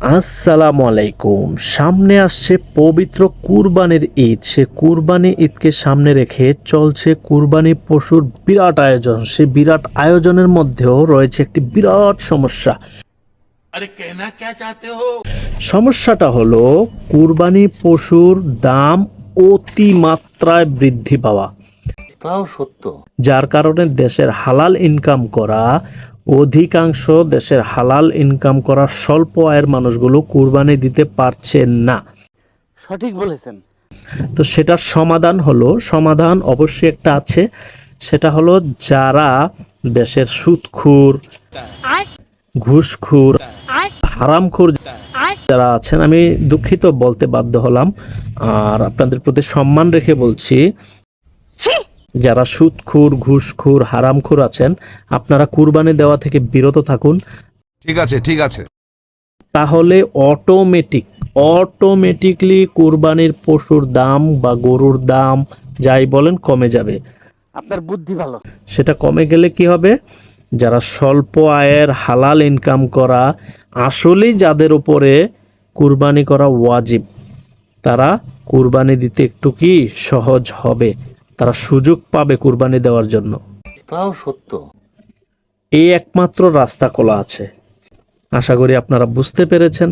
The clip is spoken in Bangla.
আসসালামু আলাইকুম। সামনে আসছে পবিত্র কুরবানির ঈদ। সে কুরবানি ঈদকে সামনে রেখে চলছে কুরবানি পশুর বিরাট আয়োজন। সে বিরাট আয়োজনের মধ্যেও রয়েছে একটি বিরাট সমস্যা। সমস্যাটা হলো কুরবানি পশুর দাম অতিমাত্রায় বৃদ্ধি পাওয়া। তাও সত্য। যার কারণে দেশের হালাল ইনকাম করা অধিকাংশ দেশের হালাল ইনকাম করা স্বল্প আয়ের মানুষগুলো কুরবানি দিতে পারছে না। সঠিক বলেছেন। তো সেটার সমাধান হলো সমাধান অবশ্যই একটা আছে সেটা হলো যারা দেশের সুদখুর ঘুষখুর হারামখুর যারা আছেন আমি দুঃখিত বলতে বাধ্য হলাম। আর আপনাদের প্রতি সম্মান রেখে বলছি যারা সুদখুর ঘুষখুর হারামখুর আছেন আপনারা কুরবানি দেওয়া থেকে বিরত থাকুন। ঠিক আছে ঠিক আছে। তাহলে অটোমেটিক অটোমেটিকলি কুরবানির পশুর দাম বা গরুর দাম যাই বলেন কমে যাবে। আপনার বুদ্ধি ভালো। সেটা কমে গেলে কি হবে? যারা স্বল্প আয়ের হালাল ইনকাম করা আসলেই যাদের উপরে কুরবানি করা ওয়াজিব তারা কুরবানি দিতে একটু কি সহজ হবে? তারা সুযোগ পাবে কুরবানি দেওয়ার জন্য। তাও সত্য। এই একমাত্র রাস্তা খোলা আছে। আশা করি আপনারা বুঝতে পেরেছেন।